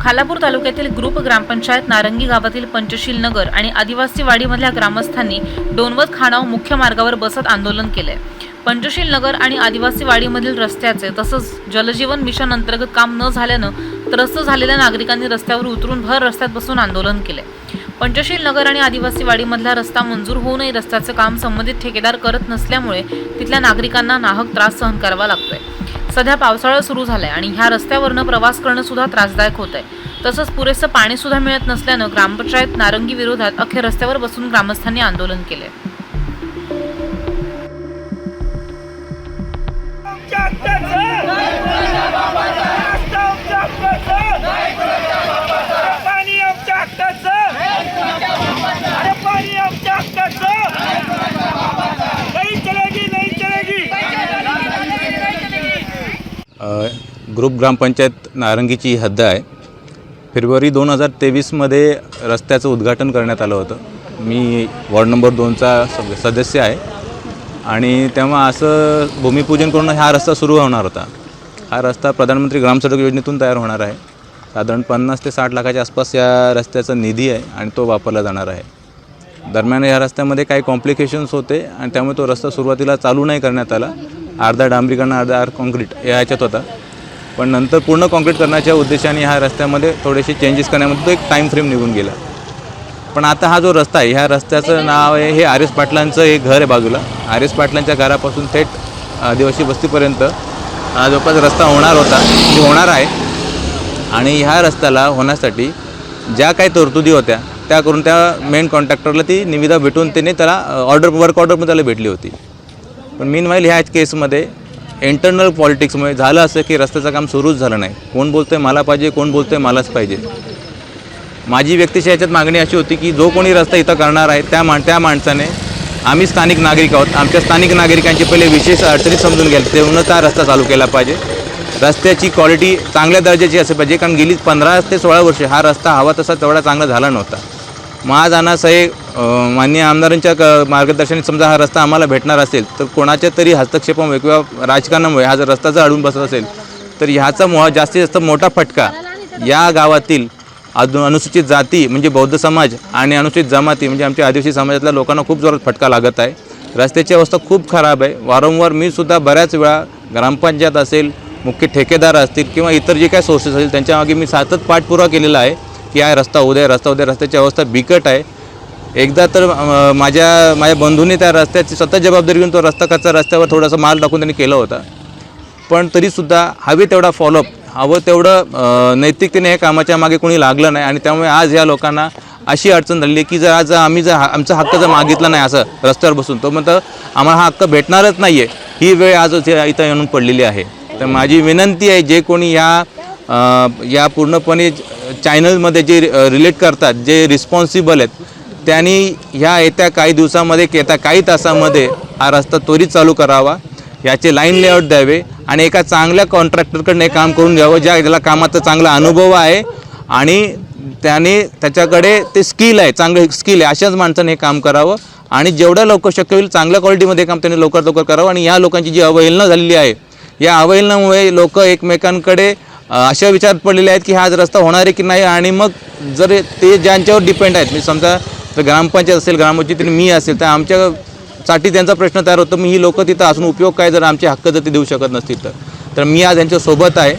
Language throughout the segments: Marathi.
खालापूर तालुक्यातील ग्रुप ग्रामपंचायत नारंगी गावातील पंचशील नगर आणि आदिवासी वाडीमधल्या ग्रामस्थांनी डोनवत खाणाव मुख्य मार्गावर बसत आंदोलन केले पंचशील नगर आणि आदिवासी वाडीमधील रस्त्याचे तसंच जलजीवन मिशन अंतर्गत काम न झाल्यानं त्रस्त झालेल्या नागरिकांनी रस्त्यावर उतरून भर रस्त्यात बसून आंदोलन केले पंचशील नगर आणि आदिवासी वाडीमधला रस्ता मंजूर होऊनही रस्त्याचं काम संबंधित ठेकेदार करत नसल्यामुळे तिथल्या नागरिकांना नाहक त्रास सहन करावा लागतोय. सध्या पावसाळा सुरू झालाय आणि ह्या रस्त्यावरनं प्रवास करणं सुद्धा त्रासदायक होत आहे तसंच पुरेसं पाणी सुद्धा मिळत नसल्यानं ग्रामपंचायत नारंगी विरोधात अखेर रस्त्यावर बसून ग्रामस्थांनी आंदोलन केले आमच्या हक्काचं अरे पाणी आमच्या हक्काचं अरे पाणी आमच्या हक्काचं नाही चलेगी नाही चलेगी अ, ग्रुप ग्रामपंचायत नारंगीची हद्द आहे. फेब्रुवारी दोन हजार तेवीसमध्ये रस्त्याचं उद्घाटन करण्यात आलं होतं. मी वॉर्ड नंबर दोनचा सद सदस्य आहे. आणि तेव्हा असं भूमिपूजन करून हा रस्ता सुरू होणार होता. हा रस्ता प्रधानमंत्री ग्रामसडक योजनेतून तयार होणार आहे. साधारण पन्नास ते साठ लाखाच्या आसपास या रस्त्याचा निधी आहे आणि तो वापरला जाणार आहे. दरम्यान या रस्त्यामध्ये काही कॉम्प्लिकेशन्स होते आणि त्यामुळे तो रस्ता सुरुवातीला चालू नाही करण्यात आला. अर्धा डांबरीकरण अर्धा आर कॉन्क्रीट या ह्याच्यात होता. पण नंतर पूर्ण कॉन्क्रीट करण्याच्या उद्देशाने ह्या रस्त्यामध्ये थोडेसे चेंजेस करण्यामध्ये तो एक टाईम फ्रेम निघून गेला. पण आता हा जो रस्ता आहे ह्या रस्त्याचं नाव आहे हे आर एस पाटलांचं एक घर आहे बाजूला. आर एस पाटलांच्या घरापासून थेट आदिवासी वस्तीपर्यंत हा जवळपास रस्ता होणार होता जो होणार आहे. आणि ह्या रस्त्याला होण्यासाठी ज्या काही तरतुदी होत्या त्या करून त्या मेन कॉन्ट्रॅक्टरला ती निविदा भेटून त्याने त्याला ऑर्डर वर्क ऑर्डर पण त्याला भेटली होती. पण मीन वाईल ह्या केसमध्ये इंटरनल पॉलिटिक्समुळे झालं असं की रस्त्याचं काम सुरूच झालं नाही. कोण बोलतंय मला पाहिजे कोण बोलतंय मलाच पाहिजे. माझी व्यक्तिशः याच्यात मागणी अशी होती की जो कोणी रस्ता इथं करणार आहे त्या मा त्या माणसाने आम्ही स्थानिक नागरिक आहोत. आमच्या स्थानिक नागरिकांची पहिले विशेष अडचणी समजून घ्यायला तेवढं हा रस्ता चालू केला पाहिजे. रस्त्याची क्वालिटी चांगल्या दर्जाची असली पाहिजे. कारण गेली पंधरा ते सोळा वर्षे हा रस्ता हवा तसा तेवढा चांगला झाला नव्हता. महाज अनासहे मान्य आमदारांच्या क मार्गदर्शनाने समजा हा रस्ता आम्हाला भेटणार असेल तर कोणाच्या तरी हस्तक्षेपामुळे किंवा राजकारणामुळे हा जर रस्ता जर अडून बसत असेल तर ह्याचा मो जास्तीत जास्त मोठा फटका या गावातील अजून अनुसूचित जाती म्हणजे बौद्ध समाज आणि अनुसूचित जमाती म्हणजे आमच्या आदिवासी समाजातल्या लोकांना खूप जोरात फटका लागत आहे. रस्त्याची अवस्था खूप खराब आहे. वारंवार मी सुद्धा बऱ्याच वेळा ग्रामपंचायत असेल मुख्य ठेकेदार असतील किंवा इतर जे काही सोर्सेस असतील त्यांच्या मागे मी सतत पाठपुरावा केलेला आहे की हा रस्ता उद्या रस्ता उद्या रस्त्याची अवस्था बिकट आहे. एकदा तर माझ्या माझ्या बंधूने त्या रस्त्याची स्वतः जबाबदारी घेऊन तो रस्ता कच्चा रस्त्यावर थोडासा माल टाकून त्यांनी केला होता. पण तरीसुद्धा हवे तेवढा फॉलोअप हवं तेवढं नैतिकतेने या कामाच्या मागे कोणी लागलं नाही आणि त्यामुळे आज या लोकांना अशी अडचण झाली की जर आज आम्ही जर हा- आमचा हक्क जर मागितला नाही असं रस्त्यावर बसून तो म्हणतं आम्हाला हा हक्क भेटणारच नाही आहे ही वेळ आज इथं येऊन पडलेली आहे. तर माझी विनंती आहे जे कोणी या या पूर्णपणे चॅनलमध्ये जे रिलेट करतात जे रिस्पॉन्सिबल आहेत त्यांनी ह्या येत्या काही दिवसामध्ये येत्या काही तासामध्ये हा रस्ता त्वरित चालू करावा याचे लाईन लेआउट द्यावे आणि एका चांगल्या कॉन्ट्रॅक्टरकडनं हे काम करून घ्यावं ज्या ज्याला कामाचा चांगला अनुभव आहे आणि त्याने त्याच्याकडे ते स्किल आहे चांगलं स्किल आहे अशाच माणसाने हे काम करावं आणि जेवढ्या लवकर शक्य होईल चांगल्या क्वालिटीमध्ये काम त्यांनी लवकर लवकर करावं आणि या लोकांची जी अवहेलना झालेली आहे या अवहेलनामुळे लोक एकमेकांकडे अशा विचारात पडलेले आहेत की हा रस्ता होणार आहे की नाही आणि मग जर ते ज्यांच्यावर डिपेंड आहेत मी समजा तर ग्रामपंचायत असेल ग्रामपंचायतीने मी असेल तर आमच्यासाठी त्यांचा प्रश्न तयार होतो मी ही लोकं तिथं असून उपयोग काय जर आमचे हक्क जर ते देऊ शकत नसतील तर? तर मी आज यांच्यासोबत आहे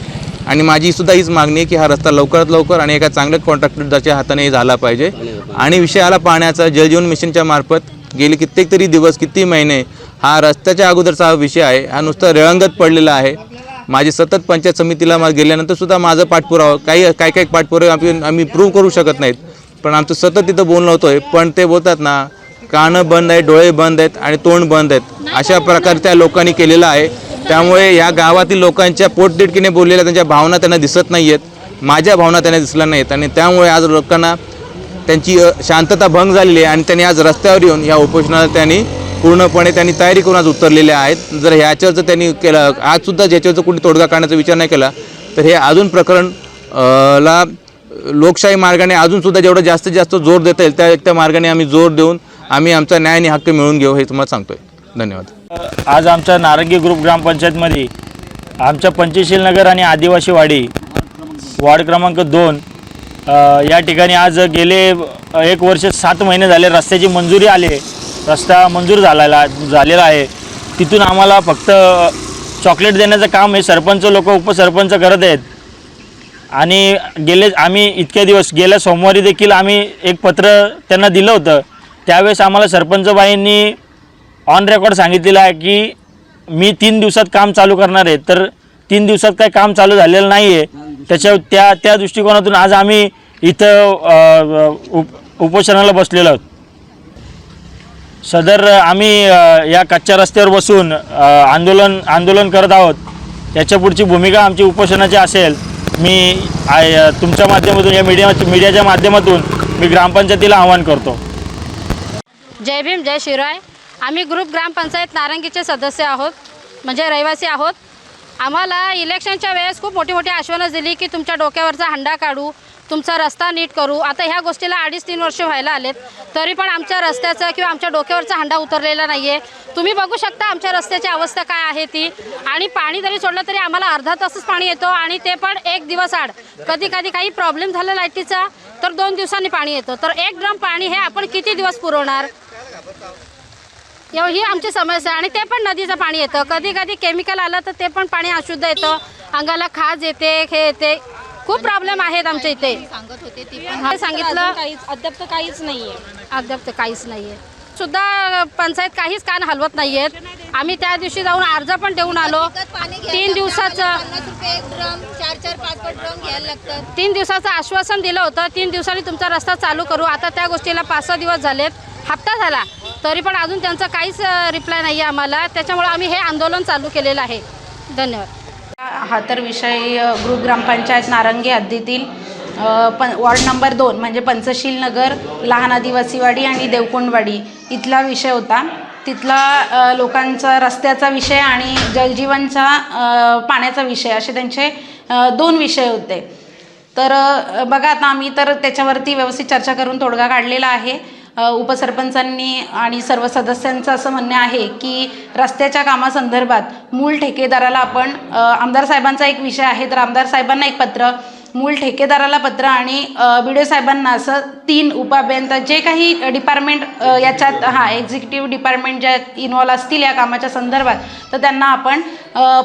आणि माझी सुद्धा हीच मागणी आहे की हा रस्ता लवकरात लवकर आणि एका चांगल्या कॉन्ट्रॅक्टरच्या हाताने झाला पाहिजे. आणि विषय आला पाण्याचा जलजीवन मिशनच्या मार्फत गेले कित्येक तरी दिवस किती महिने हा रस्त्याच्या अगोदरचा हा विषय आहे. हा नुसता रेळंगत पडलेला आहे. माझी सतत पंचायत समितीला गेल्यानंतरसुद्धा गेल्यानंतर सुद्धा माझं पाठपुरावा काही काही काही पाठपुरावे आम्ही आम्ही प्रूव्ह करू शकत नाहीत. पण आमचं सतत तिथं बोलणं होतोय पण ते बोलतात ना कानं बंद आहेत डोळे बंद आहेत आणि तोंड बंद आहेत. अशा प्रकारे त्या लोकांनी केलेलं आहे. त्यामुळे या गावातील लोकांच्या पोटतिडकीने बोललेल्या त्यांच्या भावना त्यांना दिसत नाही आहेत माझ्या भावना त्यांना दिसल्या नाहीत आणि त्यामुळे आज लोकांना त्यांची शांतता भंग झालेली आहे आणि त्यांनी आज रस्त्यावर येऊन या उपोषणाला त्यांनी पूर्णपणे त्यांनी तयारी करून आज उतरलेल्या आहेत. जर ह्याच्यावर जर त्यांनी केलं आजसुद्धा ज्याच्यावर जर कोणी तोडगा काढण्याचा विचार नाही केला तर हे अजून प्रकरण ला लोकशाही मार्गाने अजूनसुद्धा जेवढं जास्तीत जास्त जोर देता येईल त्या त्या मार्गाने आम्ही जोर देऊन आम्ही आमचा न्याय आणि हक्क मिळवून घेऊ हे तुम्हाला सांगतोय. धन्यवाद. आज आमच्या नारंगी ग्रुप ग्रामपंचायतमध्ये आमच्या पंचशील नगर आणि आदिवासी वाडी वार्ड क्रमांक दोन या ठिकाणी आज गेले एक वर्ष सात महिने झाले रस्त्याची मंजुरी आली रस्ता मंजूर झालेला झालेला आहे. तिथून आम्हाला फक्त चॉकलेट देण्याचं काम हे सरपंच लोक उपसरपंच करत आहेत. आणि गेले आम्ही इतके दिवस गेल्या सोमवारी देखील आम्ही एक पत्र त्यांना दिलं होतं. त्यावेळेस आम्हाला सरपंचबाईंनी ऑन रेकॉर्ड सांगितलेलं आहे की मी तीन दिवसात काम चालू करणार आहे. तर तीन दिवसात काही काम चालू झालेलं नाही आहे त्याच्या त्या त्या दृष्टिकोनातून आज आम्ही इथं उप उपोषणाला बसलेलो आहोत. सदर आम्ही या कच्च्या रस्त्यावर बसून आंदोलन आंदोलन करत आहोत. त्याच्या पुढची भूमिका आमची उपोषणाची असेल. मी आय तुमच्या माध्यमातून या मीडिया मीडियाच्या माध्यमातून मी ग्रामपंचायतीला आवाहन करतो. जय भीम जय शिवराय. आम्ही ग्रुप ग्रामपंचायत नारंगीचे सदस्य आहोत म्हणजे रहिवासी आहोत. आम्हाला इलेक्शनच्या वेळेस खूप मोठी मोठी आश्वासनं दिली की तुमच्या डोक्यावरचा हंडा काढू तुमचा रस्ता नीट करू. आता ह्या गोष्टीला अडीच तीन वर्ष व्हायला आलेत. तरी पण आमच्या रस्त्याचा किंवा आमच्या डोक्यावरचा हंडा उतरलेला नाही आहे तुम्ही बघू शकता आमच्या रस्त्याची अवस्था काय आहे ती. आणि पाणी जरी सोडलं तरी आम्हाला अर्धा तासच पाणी येतो आणि ते पण एक दिवस आड. कधी कधी काही प्रॉब्लेम झाला लाईटीचा तर दोन दिवसांनी पाणी येतं. तर एक ड्रम पाणी हे आपण किती दिवस पुरवणार? ही आमची समस्या आहे. आणि ते पण नदीचं पाणी येतं. कधी कधी केमिकल आलं तर ते पण पाणी अशुद्ध येतं. अंगाला खाज येते हे येते. खूप प्रॉब्लेम आहेत आमच्या इथे. सांगत होते ती सांगितलं. काहीच अद्याप तर काहीच नाहीये अद्याप तर काहीच नाही आहे. सुद्धा पंचायत काहीच कान हलवत नाही आहेत. आम्ही त्या दिवशी जाऊन अर्ज पण देऊन आलो. तीन. दिवसाचं तीन दिवसाचं आश्वासन दिलं होतं. तीन दिवसांनी तुमचा रस्ता चालू करू. आता त्या गोष्टीला पाच सहा दिवस झालेत. हप्ता झाला. तरी पण अजून त्यांचा काहीच रिप्लाय नाही आहे आम्हाला. त्याच्यामुळे आम्ही हे आंदोलन चालू केलेलं आहे. धन्यवाद. हा तर विषय ग्रुप ग्रामपंचायत नारंगी हद्दीतील पण वॉर्ड नंबर दोन म्हणजे पंचशील नगर लहान आदिवासीवाडी आणि देवकुंडवाडी. इथला विषय होता. तिथला लोकांचा रस्त्याचा विषय आणि जलजीवनचा पाण्याचा विषय असे त्यांचे दोन विषय होते. तर बघा आता आम्ही तर त्याच्यावरती व्यवस्थित चर्चा करून तोडगा काढलेला आहे. उपसरपंचांनी आणि सर्व सदस्यांचं असं म्हणणं आहे की रस्त्याच्या कामासंदर्भात मूळ ठेकेदाराला आपण आमदार साहेबांचा एक विषय आहे तर आमदार साहेबांना एक पत्र मूळ ठेकेदाराला पत्र आणि बी डी साहेबांना असं तीन उपाभियंता जे काही डिपार्टमेंट याच्यात हां एक्झिक्युटिव्ह डिपार्टमेंट ज्या इन्वॉल्व असतील या कामाच्या संदर्भात तर त्यांना आपण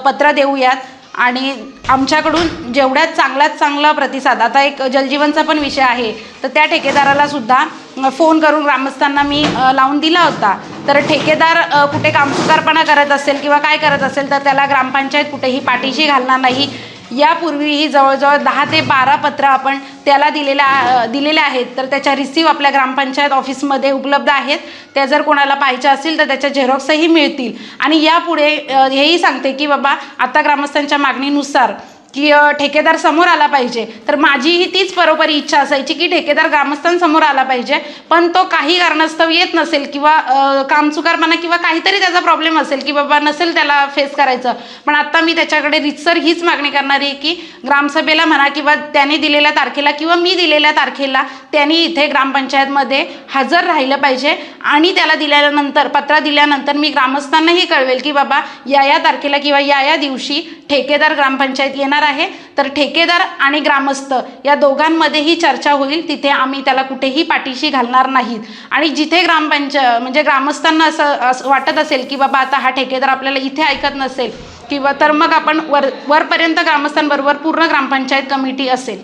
पत्र देऊयात. आणि आमच्याकडून जेवढ्यात चांगल्यात चांगला प्रतिसाद आता एक जलजीवनचा पण विषय आहे तर त्या ठेकेदाराला सुद्धा फोन करून ग्रामस्थांना मी लावून दिला होता. तर ठेकेदार कुठे कामचुकारपणा करत असेल किंवा काय करत असेल तर त्याला ग्रामपंचायत कुठेही पाठीशी घालणार नाही. यापूर्वीही जवळजवळ दहा ते बारा पत्र आपण त्याला दिलेल्या दिलेल्या आहेत. तर त्याच्या रिसीव आपल्या ग्रामपंचायत ऑफिसमध्ये उपलब्ध आहेत. त्या जर कोणाला पाहिजे असतील तर त्याच्या झेरॉक्सही मिळतील. आणि यापुढे हेही सांगते की बाबा आता ग्रामस्थांच्या मागणीनुसार की ठेकेदार समोर आला पाहिजे. तर माझीही तीच बरोबरी इच्छा असायची की ठेकेदार ग्रामस्थांसमोर आला पाहिजे. पण तो काही कारणास्तव येत नसेल किंवा अ, कामचुकारपणा किंवा काहीतरी त्याचा प्रॉब्लेम असेल की बाबा नसेल त्याला फेस करायचं. पण आत्ता मी त्याच्याकडे रितसर हीच मागणी करणार आहे की ग्रामसभेला म्हणा किंवा त्याने दिलेल्या तारखेला किंवा मी दिलेल्या तारखेला त्यांनी इथे ग्रामपंचायतमध्ये हजर राहिलं पाहिजे. आणि त्याला दिल्यानंतर पत्र दिल्यानंतर मी ग्रामस्थांनाही कळवेल की बाबा या या तारखेला किंवा या या दिवशी ठेकेदार ग्रामपंचायत येणार आहे तर ठेकेदार आणि ग्रामस्थ या दोघांमध्येही चर्चा होईल. तिथे आम्ही त्याला कुठेही पाठीशी घालणार नाहीत. आणि जिथे ग्रामपंचायत म्हणजे ग्रामस्थांना असं असं वाटत असेल की बाबा आता हा ठेकेदार आपल्याला इथे ऐकत नसेल किंवा तर मग आपण वर वरपर्यंत ग्रामस्थांबरोबर पूर्ण ग्रामपंचायत कमिटी असेल.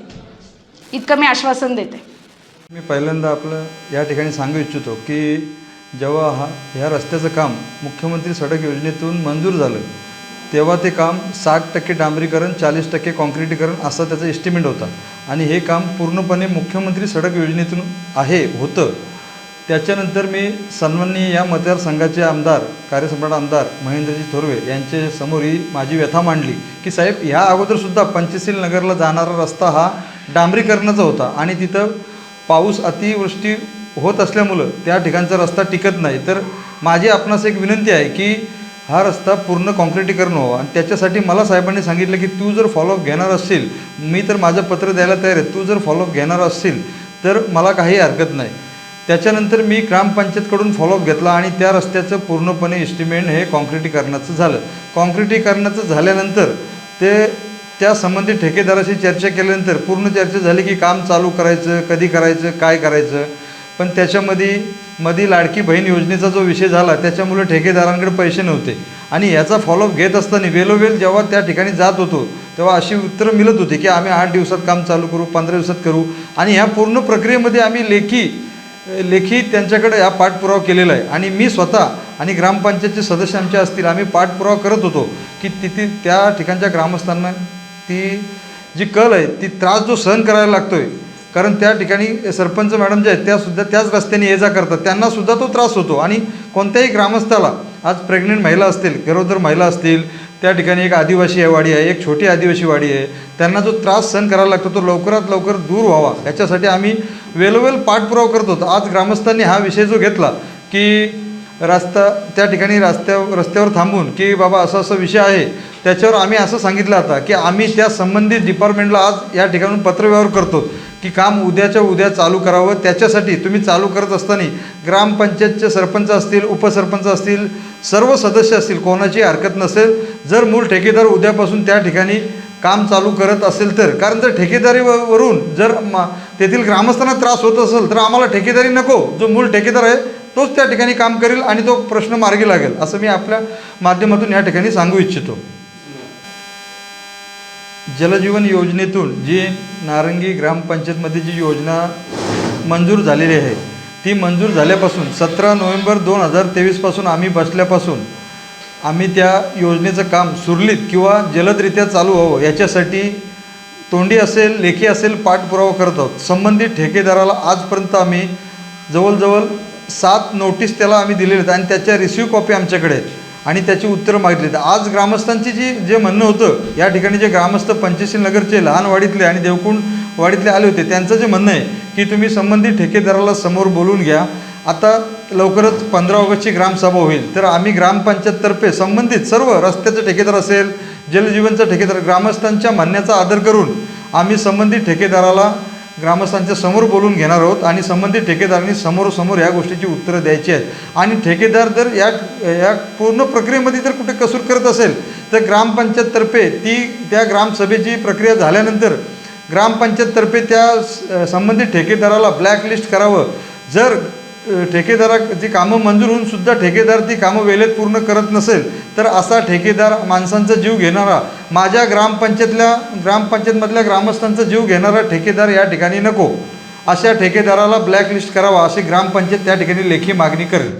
इतकं मी आश्वासन देते. मी पहिल्यांदा आपलं या ठिकाणी सांगू इच्छितो की जेव्हा हा ह्या रस्त्याचं काम मुख्यमंत्री सडक योजनेतून मंजूर झालं तेव्हा ते काम साठ टक्के डांबरीकरण चाळीस टक्के काँक्रिटीकरण असा त्याचा एस्टिमेट होता. आणि हे काम पूर्णपणे मुख्यमंत्री सडक योजनेतून आहे होतं. त्याच्यानंतर मी सन्माननीय या मतदारसंघाचे आमदार कार्यसम्राट आमदार महेंद्रजी थोरवे यांचे समोर ही माझी व्यथा मांडली की साहेब ह्या अगोदरसुद्धा पंचशील नगरला जाणारा रस्ता हा डांबरीकरणाचा होता आणि तिथं पाऊस अतिवृष्टी होत असल्यामुळं त्या ठिकाणचा रस्ता टिकत नाही. तर माझी आपणास एक विनंती आहे की हा रस्ता पूर्ण कॉन्क्रिटीकरण व्हावा. आणि त्याच्यासाठी मला साहेबांनी सांगितलं की तू जर फॉलोअप घेणार असशील मी तर माझं पत्र द्यायला तयार आहे. तू जर फॉलोअप घेणार असशील तर मला काही हरकत नाही. त्याच्यानंतर मी ग्रामपंचायतकडून फॉलोअप घेतला आणि त्या रस्त्याचं पूर्णपणे इस्टिमेट हे कॉन्क्रिटीकरणाचं झालं. कॉन्क्रिटीकरणाचं झाल्यानंतर ते त्या संबंधित ठेकेदाराशी चर्चा केल्यानंतर पूर्ण चर्चा झाली की काम चालू करायचं कधी करायचं काय करायचं. पण त्याच्यामध्ये मधी लाडकी बहीण योजनेचा जो विषय झाला त्याच्यामुळे ठेकेदारांकडे पैसे नव्हते. आणि याचा फॉलोअप घेत असताना वेलोवेल जेव्हा त्या ठिकाणी जात होतो तेव्हा अशी उत्तरं मिळत होती की आम्ही आठ दिवसात काम चालू करू पंधरा दिवसात करू. आणि ह्या पूर्ण प्रक्रियेमध्ये आम्ही लेखी लेखी त्यांच्याकडे हा पाठपुरावा केलेला आहे. आणि मी स्वतः आणि ग्रामपंचायतचे सदस्य आमचे असतील आम्ही पाठपुरावा करत होतो की तिथे त्या ठिकाणच्या ग्रामस्थांना ती जी कल आहे ती त्रास जो सहन करायला लागतो आहे कारण त्या ठिकाणी सरपंच मॅडम जे आहेत त्यासुद्धा त्याच रस्त्याने ये जा करतात. त्यांनासुद्धा तो त्रास होतो. आणि कोणत्याही ग्रामस्थाला आज प्रेग्नेंट महिला असतील गरोदर महिला असतील त्या ठिकाणी एक आदिवासी वाडी आहे एक छोटी आदिवासी वाडी आहे त्यांना जो त्रास सहन करायला लागतो तो लवकरात लवकर दूर व्हावा. याच्यासाठी आम्ही वेलोवेल पाठपुरावा करत होतो. आज ग्रामस्थांनी हा विषय जो घेतला की रास्ता त्या ठिकाणी रस्त्या रस्त्यावर थांबून की बाबा असा असा विषय आहे त्याच्यावर आम्ही असं सांगितलं आता की आम्ही त्या संबंधित डिपार्टमेंटला आज या ठिकाणून पत्रव्यवहार करतो की काम उद्याच्या उद्या चालू करावं त्याच्यासाठी तुम्ही चालू करत असताना ग्रामपंचायतचे सरपंच असतील उपसरपंच असतील सर्व सदस्य असतील कोणाची हरकत नसेल जर मूळ ठेकेदार उद्यापासून त्या ठिकाणी काम चालू करत असेल तर कारण जर ठेकेदारीवरून जर मा तेथील ग्रामस्थांना त्रास होत असेल तर आम्हाला ठेकेदारी नको जो मूळ ठेकेदार आहे तोच त्या ठिकाणी काम करेल आणि तो प्रश्न मार्गी लागेल असं मी आपल्या माध्यमातून या ठिकाणी सांगू इच्छितो. जलजीवन योजनेतून जी नारंगी ग्रामपंचायतमध्ये जी योजना मंजूर झालेली आहे ती मंजूर झाल्यापासून सतरा नोव्हेंबर दोन हजार तेवीसपासून आम्ही बसल्यापासून आम्ही त्या योजनेचं काम सुरळीत किंवा जलदरित्या चालू व्हावं याच्यासाठी तोंडी असेल लेखी असेल पाठपुरावा करत आहोत. संबंधित ठेकेदाराला आजपर्यंत आम्ही जवळजवळ सात नोटीस त्याला आम्ही दिलेले आहेत आणि त्याच्या रिसिव्ह कॉपी आमच्याकडे आहेत. आणि त्याची उत्तरं मागितली आहेत. आज ग्रामस्थांची जी जे म्हणणं होतं या ठिकाणी जे ग्रामस्थ पंचशील नगरचे लहानवाडीतले आणि देवकुंड वाडीतले आले होते त्यांचं जे म्हणणं आहे की तुम्ही संबंधित ठेकेदाराला समोर बोलून घ्या. आता लवकरच पंधरा ऑगस्टची ग्रामसभा होईल. तर आम्ही ग्रामपंचायततर्फे संबंधित सर्व रस्त्याचं ठेकेदार असेल जलजीवनचा ठेकेदार ग्रामस्थांच्या म्हणण्याचा आदर करून आम्ही संबंधित ठेकेदाराला ग्रामस्थांच्या समोर बोलून घेणार आहोत आणि संबंधित ठेकेदारांनी समोरासमोर या गोष्टीची उत्तरं द्यायची आहेत. आणि ठेकेदार जर या या पूर्ण प्रक्रियेमध्ये जर कुठे कसूर करत असेल तर ग्रामपंचायततर्फे ती त्या ग्रामसभेची प्रक्रिया झाल्यानंतर ग्रामपंचायततर्फे त्या संबंधित ठेकेदाराला ब्लॅकलिस्ट करावं. जर ठेकेदारा जी कामं मंजूर होऊन सुद्धा ठेकेदार ती कामं वेळेत पूर्ण करत नसेल तर असा ठेकेदार माणसांचा जीव घेणारा माझ्या ग्रामपंचायतल्या ग्रामपंचायतमधल्या ग्रामस्थांचा जीव घेणारा ठेकेदार या ठिकाणी नको. अशा ठेकेदाराला ब्लॅकलिस्ट करावा अशी ग्रामपंचायत त्या ठिकाणी लेखी मागणी करेल.